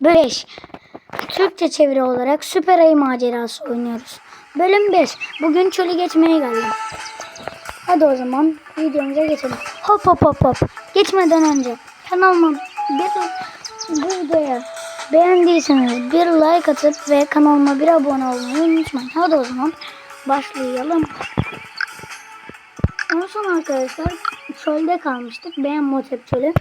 5. Türkçe çeviri olarak Süper Ayı Macerası oynuyoruz. Bölüm 5. Bugün çölü geçmeye geldim. Hadi o zaman videomuza geçelim. Hop hop hop hop. Geçmeden önce kanalıma bir bu videoya beğendiyseniz bir like atıp ve kanalıma bir abone olmayı unutmayın. Hadi o zaman başlayalım. En son arkadaşlar çölde kalmıştık. Beğen Motep çölü.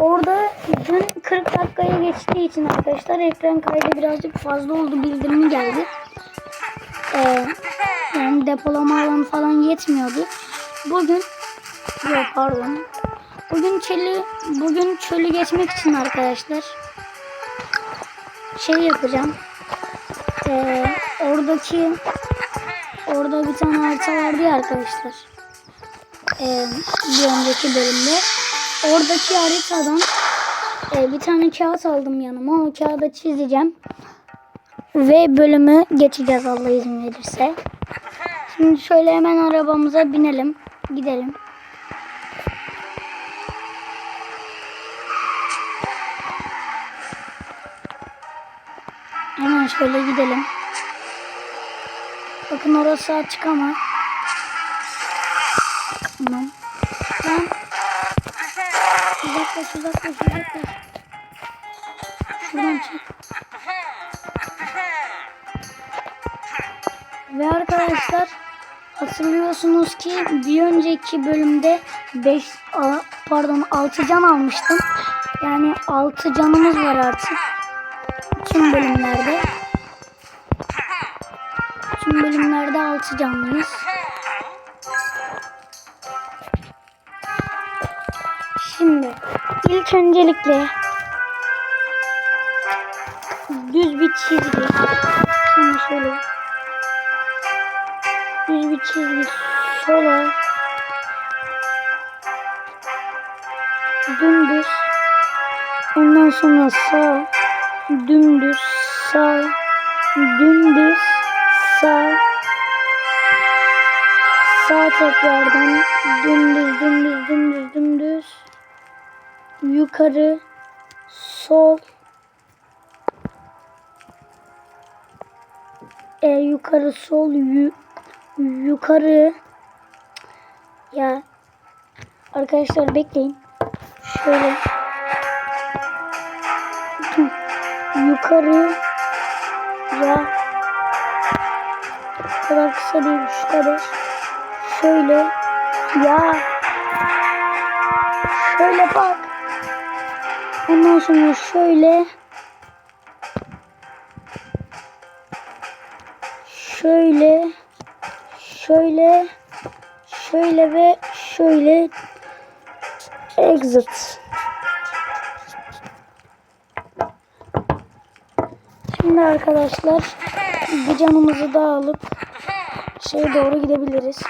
Orada dün 40 dakikaya geçtiği için arkadaşlar ekran kaydı birazcık fazla oldu bildirimi geldi. Ee, yani depolama alanı falan yetmiyordu. Bugün yok pardon. Bugün çölü bugün çölü geçmek için arkadaşlar şey yapacağım. Ee, oradaki orada bir tane harita vardı ya arkadaşlar. Ee, bir önceki bölümde. Oradaki haritadan e, bir tane kağıt aldım yanıma. O kağıda çizeceğim. Ve bölümü geçeceğiz Allah izin verirse. Şimdi şöyle hemen arabamıza binelim. Gidelim. Hemen şöyle gidelim. Bakın orası açık ama. Uzaklaş uzaklaş. Şuradan çık. Ve arkadaşlar hatırlıyorsunuz ki bir önceki bölümde 5 pardon 6 can almıştım. Yani 6 canımız var artık. Tüm bölümlerde. Tüm bölümlerde 6 canlıyız. Şimdi ilk öncelikle düz bir çizgi. Şimdi şöyle. Düz bir çizgi. Sola dümdüz. Ondan sonra sağ. Dümdüz. Sağ. Dümdüz. Sağ. Sağ tekrardan dümdüz dümdüz yukarı sol e, yukarı sol yu, yukarı. Ya arkadaşlar bekleyin. Şöyle. Yukarı ya. Kadar kısa değil şu kadar şöyle. Ya. Şöyle bak ondan sonra şöyle şöyle şöyle şöyle ve şöyle exit Şimdi arkadaşlar bir canımızı da alıp şeye doğru gidebiliriz.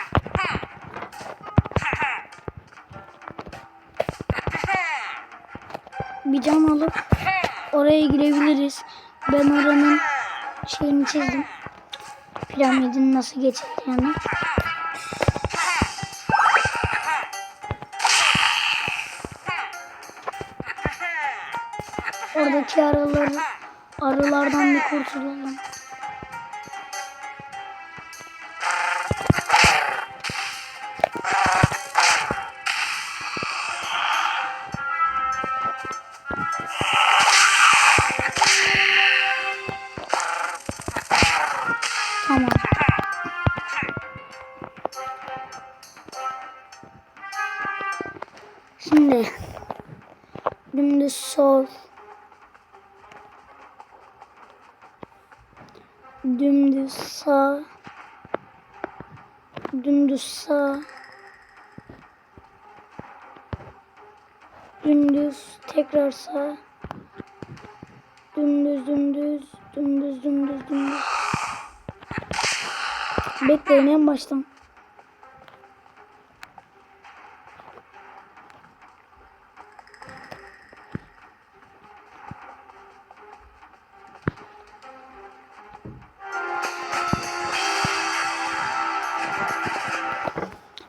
Oraya girebiliriz. Ben oranın şeyini çizdim. Piramidin nasıl geçeceğini. Oradaki araları arılardan bir kurtulalım. Tamam. Şimdi dümdüz sol. Dümdüz sağ. Dümdüz sağ. Dümdüz tekrar sağ. Dümdüz dümdüz dümdüz dümdüz dümdüz bekleyin en baştan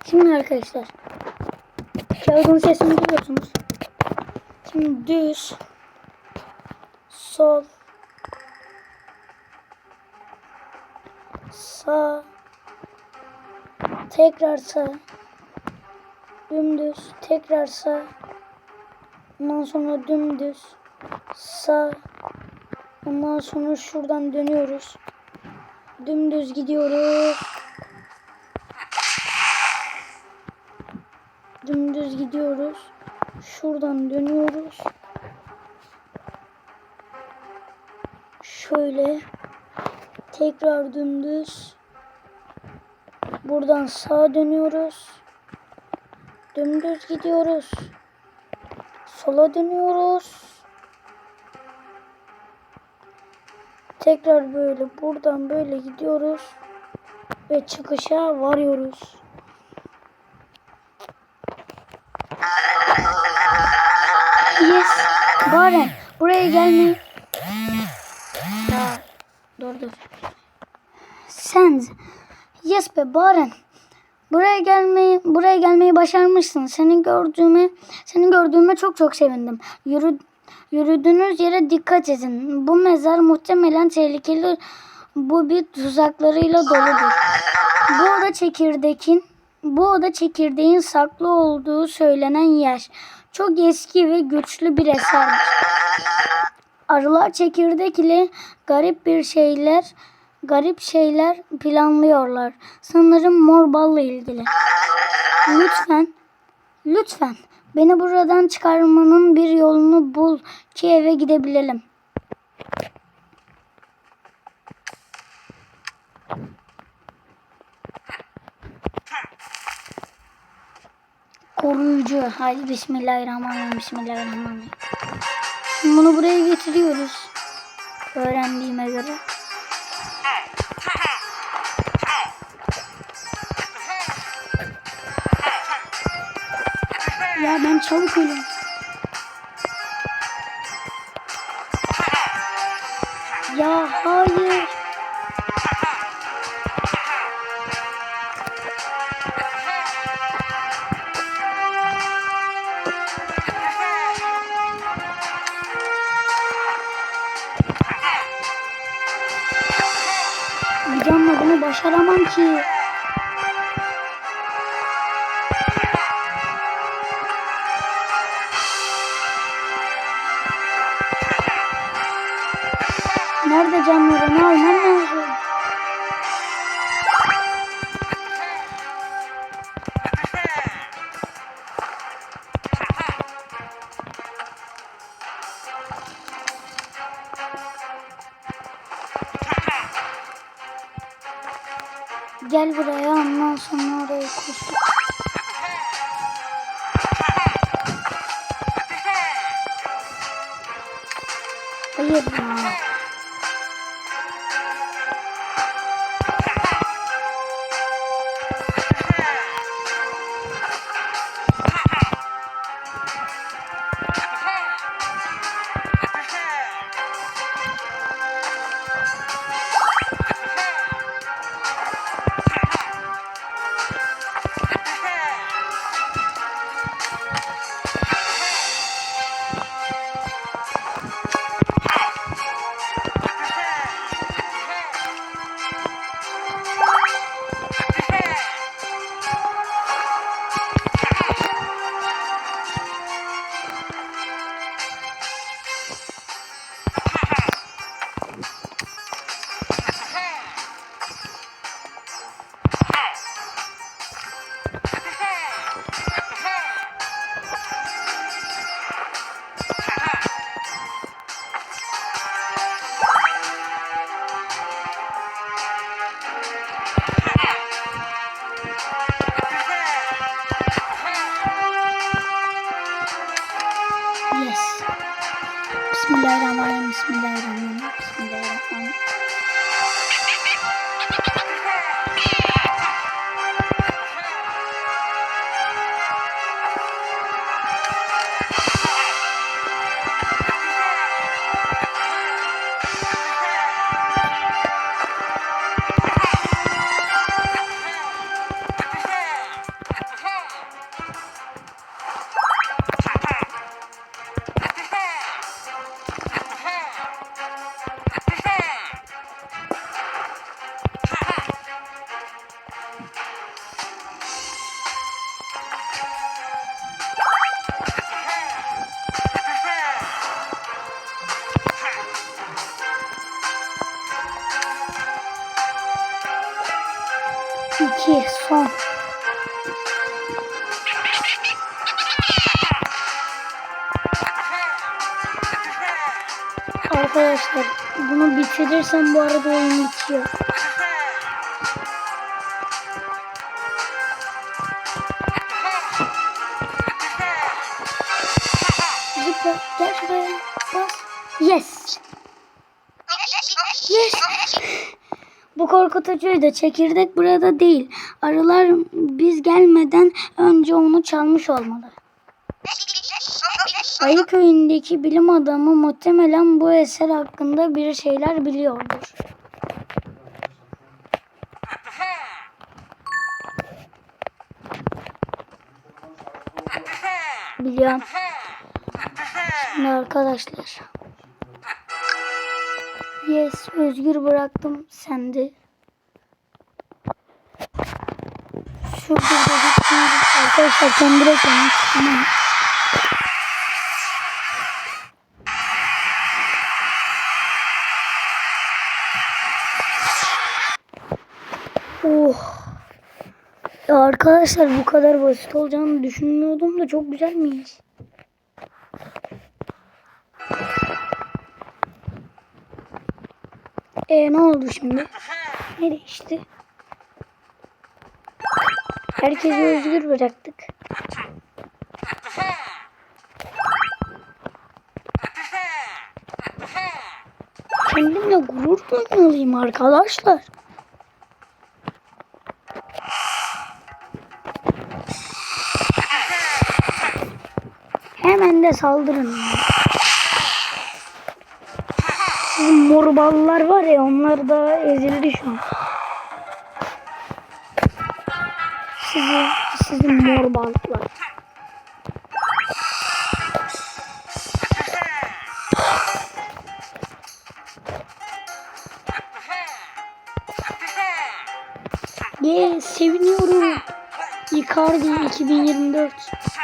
Şimdi arkadaşlar kağıdın sesini duyuyorsunuz. Şimdi düz sol, sağ, tekrar sağ, dümdüz, tekrar sağ, ondan sonra dümdüz, sağ, ondan sonra şuradan dönüyoruz, dümdüz gidiyoruz, dümdüz gidiyoruz, şuradan dönüyoruz, şöyle, tekrar dümdüz, Buradan sağa dönüyoruz. Dümdüz gidiyoruz. Sola dönüyoruz. Tekrar böyle buradan böyle gidiyoruz. Ve çıkışa varıyoruz. Yes. Baren buraya gelmeyin. Ya dur dur. Sen Yes be Baren. Buraya gelmeyi buraya gelmeyi başarmışsın. Seni gördüğüme seni gördüğüme çok çok sevindim. Yürü, yürüdüğünüz yere dikkat edin. Bu mezar muhtemelen tehlikeli. Bu bir tuzaklarıyla doludur. Bu oda çekirdekin bu oda çekirdeğin saklı olduğu söylenen yer. Çok eski ve güçlü bir eserdir. Arılar çekirdek ile garip bir şeyler garip şeyler planlıyorlar. Sanırım mor balla ilgili. Lütfen, lütfen beni buradan çıkarmanın bir yolunu bul ki eve gidebilelim. Koruyucu. Haydi Bismillahirrahmanirrahim. Bismillahirrahmanirrahim. Bunu buraya getiriyoruz. Öğrendiğime göre. Ben çabuk ölüyorum. Ya hayır. Canla bunu başaramam ki. Gel buraya ondan sonra oraya koş. Hayır ya. Arkadaşlar bunu bitirirsem bu arada oyun bitiyor. Zıpla gel şuraya bas. Yes. Yes. Bu korkutucuydu. Çekirdek burada değil. Arılar biz gelmeden önce onu çalmış olmalı. Ayı köyündeki bilim adamı muhtemelen bu eser hakkında bir şeyler biliyordur. Biliyorum. Şimdi arkadaşlar. Yes, özgür bıraktım sende. Şurada da gitmiyoruz. Arkadaşlar sen bırakın. Tamam. Oh. Ya arkadaşlar bu kadar basit olacağını düşünmüyordum da çok güzelmiş. E ne oldu şimdi? Ne değişti? Herkesi özgür bıraktık. Kendimle gurur duymalıyım arkadaşlar. Hemen de saldırın. Sizin mor ballar var ya onlar da ezildi şu an. Sizi, sizin mor ballar. Ye seviniyorum. Icardi 2024.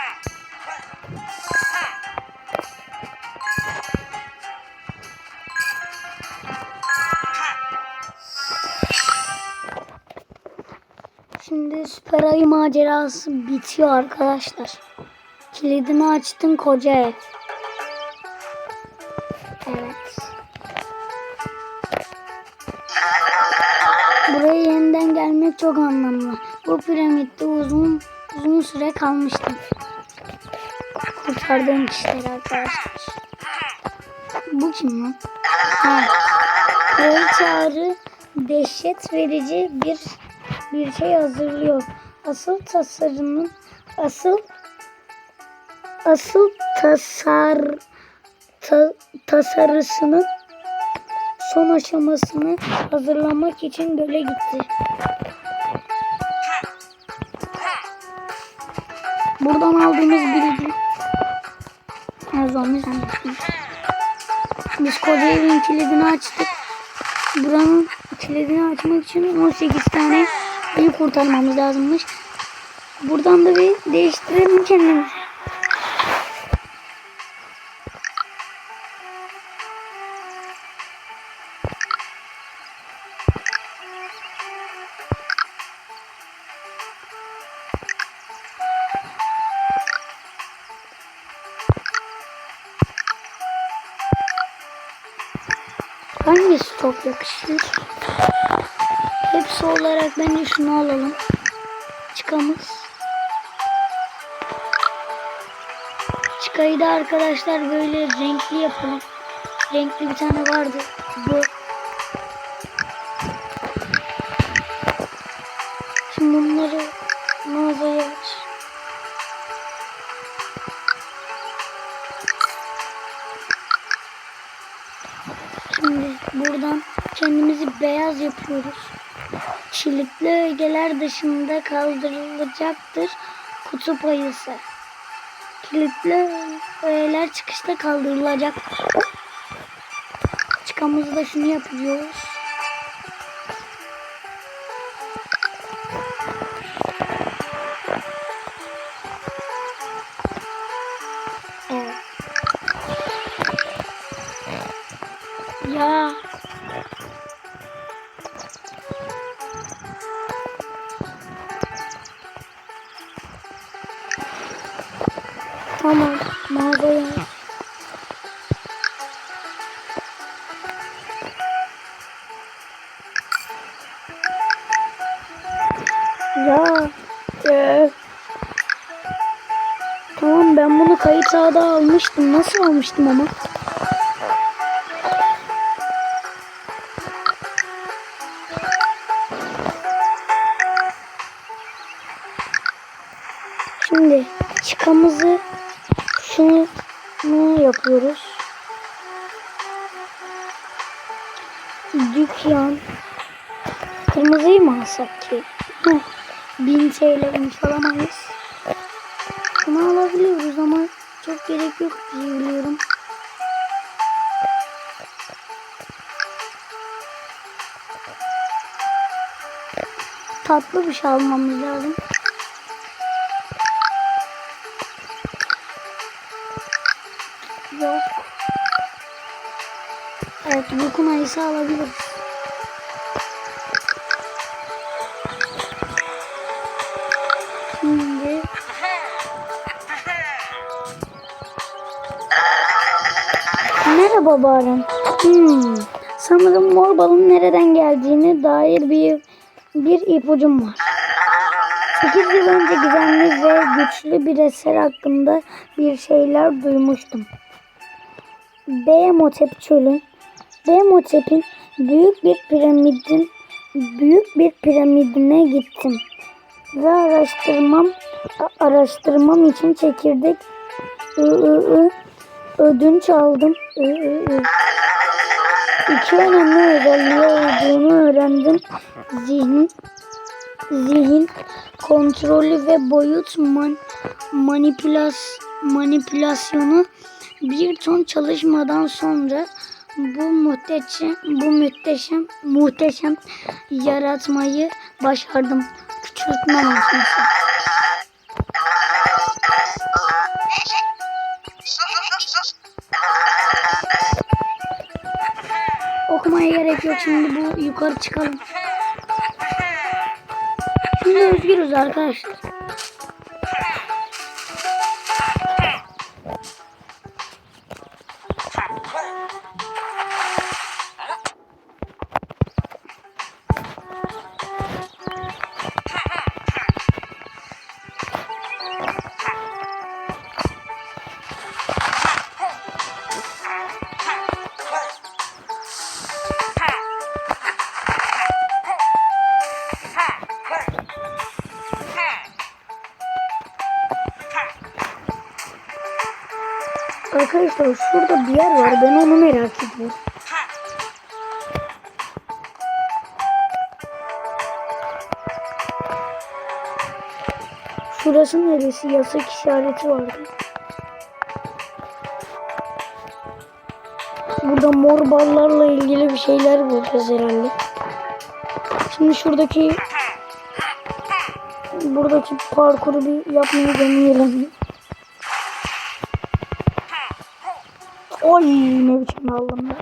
macerası bitiyor arkadaşlar. Kilidini açtın koca ev. Evet. Buraya yeniden gelmek çok anlamlı. Bu piramitte uzun uzun süre kalmıştım. Kurtardığım kişiler arkadaşlar. Bu kim lan? Ha. Kraliçe arı dehşet verici bir bir şey hazırlıyor. Asıl tasarımın asıl asıl tasar ta, tasarısının son aşamasını hazırlamak için göle gitti. Buradan aldığımız bilgi her zaman. Biz koca kilidini açtık. Buranın kilidini açmak için 18 tane ayı kurtarmamız lazımmış. Buradan da bir değiştirelim kendimizi. Hangisi çok yakışır? Şunu alalım. Çıkamız. Çıkayı da arkadaşlar böyle renkli yapalım. Renkli bir tane vardı. Bu. Ögeler dışında kaldırılacaktır kutup ayısı. Kilitli ögeler çıkışta kaldırılacak. Çıkamızda da şunu yapıyoruz. Tamam. Mağazaya. Ya. Ee. Tamam ben bunu kayıt sağda almıştım. Nasıl almıştım ama? Alsak ki? Heh, 1000 TL'miş alamayız. Bunu alabiliyoruz ama çok gerek yok diye biliyorum. Tatlı bir şey almamız lazım. Yok. Evet, Yukun ayısı alabiliriz. Merhaba Baran. Hmm, sanırım mor balın nereden geldiğine dair bir bir ipucum var. 8 yıl önce gizemli ve güçlü bir eser hakkında bir şeyler duymuştum. Beymotep çölü. Beymotep'in büyük bir piramidin büyük bir piramidine gittim ve araştırmam araştırmam için çekirdek ı, ı, ı, ödünç aldım. Ü, ı, ı. İki önemli özelliği olduğunu öğrendim. Zihin, zihin kontrolü ve boyut man, manipülas, manipülasyonu bir ton çalışmadan sonra bu muhteşem bu muhteşem muhteşem yaratmayı başardım. Küçültme makinesi. Gerek yok şimdi bu yukarı çıkalım. Şimdi özgürüz arkadaşlar. Şurada bir yer var. Ben onu merak ediyorum. Şurası neresi? Yasak işareti vardı. Burada mor ballarla ilgili bir şeyler bulacağız herhalde. Şimdi şuradaki buradaki parkuru bir yapmayı deneyelim. Oy ne biçim aldım ya.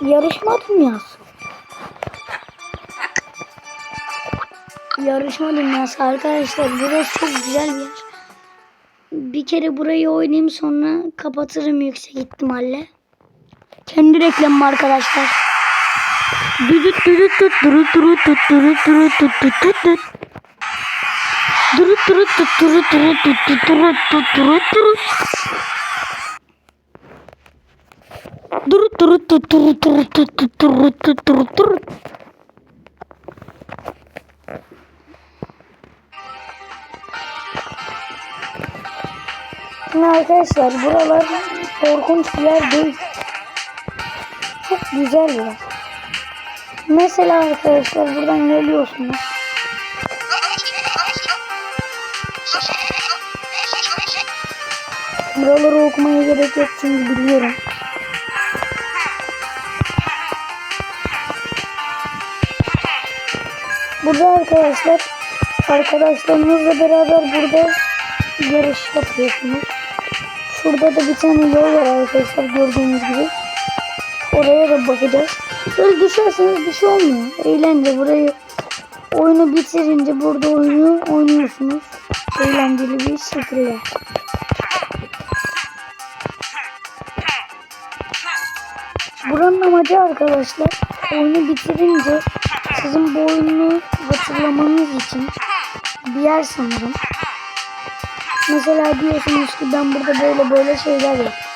Yarışma dünyası. Yarışma dünyası arkadaşlar. Burası çok güzel bir yer. Bir kere burayı oynayayım sonra kapatırım yüksek ihtimalle. Kendi reklamım arkadaşlar. Durut durut düt durut durut düt düt düt düt. Durut durut düt durut durut düt düt durut düt durut durut. Durut durut düt durut durut düt düt durut düt durut durut. Şimdi arkadaşlar buralar korkunç bir yer değil. Çok güzel bir yer. Mesela arkadaşlar buradan geliyorsunuz. Buraları okumaya gerek yok çünkü biliyorum. Burada arkadaşlar arkadaşlarınızla beraber burada yarış yapıyorsunuz. Şurada da bir tane yol var arkadaşlar gördüğünüz gibi. Oraya da bakacağız. Böyle düşerseniz bir şey olmuyor. Eğlence burayı oyunu bitirince burada oyunu oynuyorsunuz. Eğlenceli bir şekilde. Buranın amacı arkadaşlar oyunu bitirince siz sizin bu oyunu hatırlamanız için bir yer sanırım. Mesela diyorsunuz ki ben burada böyle böyle şeyler yaptım.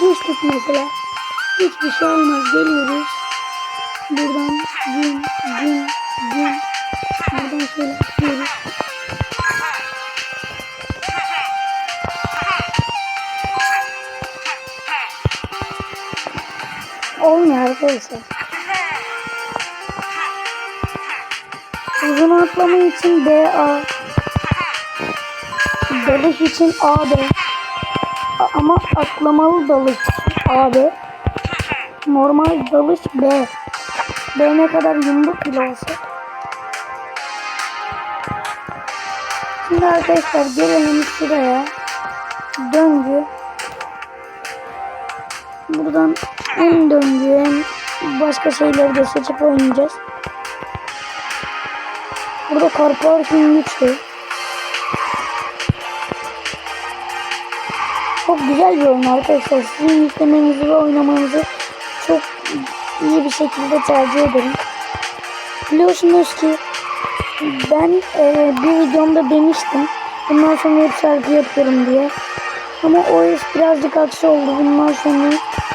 Düştük mesela. Hiçbir şey olmaz. Geliyoruz. Buradan gün gün gün buradan şöyle gidiyoruz. Olmuyor arkadaşlar. Uzun atlama için B A. Dalış için A B. Ama atlamalı dalış için A B. Normal dalış B. B ne kadar yumruk bile olsa. Şimdi arkadaşlar gelelim şuraya. Döngü. Buradan en döngü hem başka şeyleri de seçip oynayacağız. Burada car parking güçlü. Çok güzel bir oyun arkadaşlar. Sizin yüklemenizi ve oynamanızı çok iyi bir şekilde tercih ederim. Biliyorsunuz ki ben e, bir videomda demiştim. Bundan sonra hep şarkı yapıyorum diye. Ama o iş birazcık aksi oldu. Bundan sonra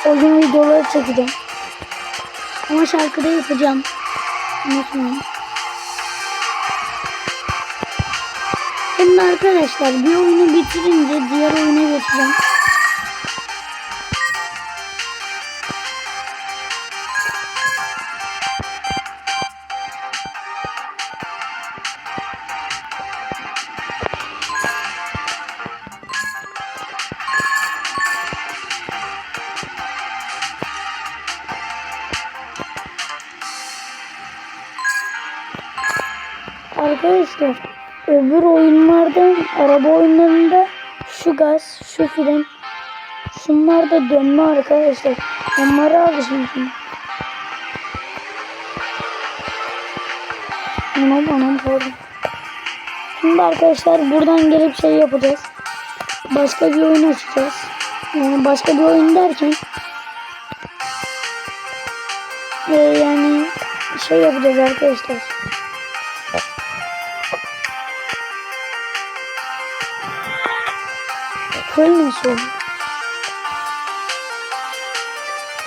oyun videoları çekeceğim. Ama şarkıda yapacağım. Unutmayın. Arkadaşlar bir oyunu bitirince diğer oyuna geçeceğim. Arkadaşlar öbür oyunlarda araba oyunlarında şu gaz, şu fren şunlar da dönme arkadaşlar. Onlara alışmışım. Anam anam pardon. Şimdi arkadaşlar buradan gelip şey yapacağız. Başka bir oyun açacağız. Yani başka bir oyun derken e, yani şey yapacağız arkadaşlar. Olur?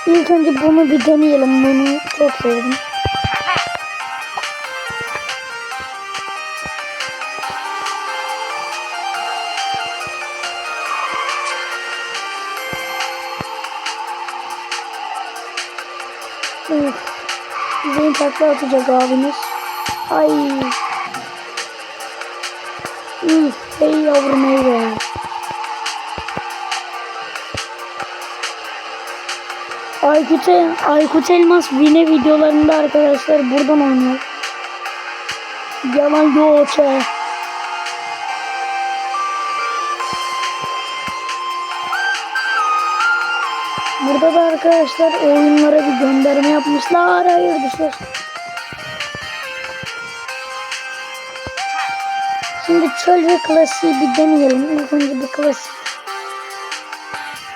İlk önce bunu bir deneyelim. Bunu çok sevdim. Uf. Bize takla atacak abimiz. Ay. Üf. Hey yavrum hey be. Aykut, Aykut Elmas Vine videolarında arkadaşlar buradan oynuyor. Yalan yok. Burada da arkadaşlar oyunlara bir gönderme yapmışlar. Hayır düşer. Şimdi çöl ve klasiği bir deneyelim. İlk önce bir klasik.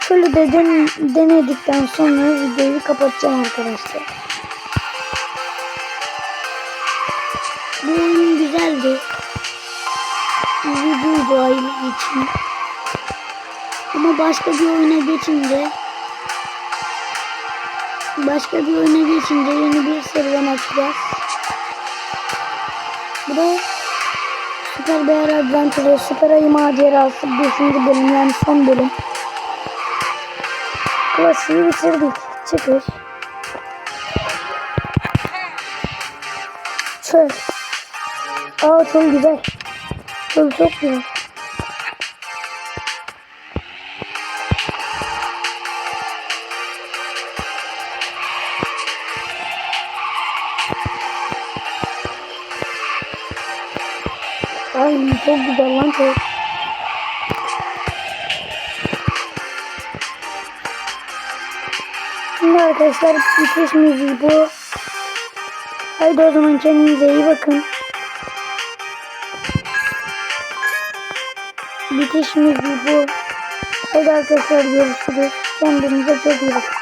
Şöyle de den denedikten sonra videoyu kapatacağım arkadaşlar. Bu oyun güzeldi. Videoydu aile için. Ama başka bir oyuna geçince başka bir oyuna geçince yeni bir serüven açacağız. Bu da Süper Bear Adventure, Süper Ayı Macerası 5. bölüm yani son bölüm. Klasiği bitirdik. Çıkış. Çöl. Aa çok güzel. Çöl çok güzel. Ay çok güzel lan çok. Arkadaşlar bitiş müziği bu. Haydi o zaman kendinize iyi bakın. Bitiş müziği bu. Haydi arkadaşlar görüşürüz. Kendinize çok iyi bakın.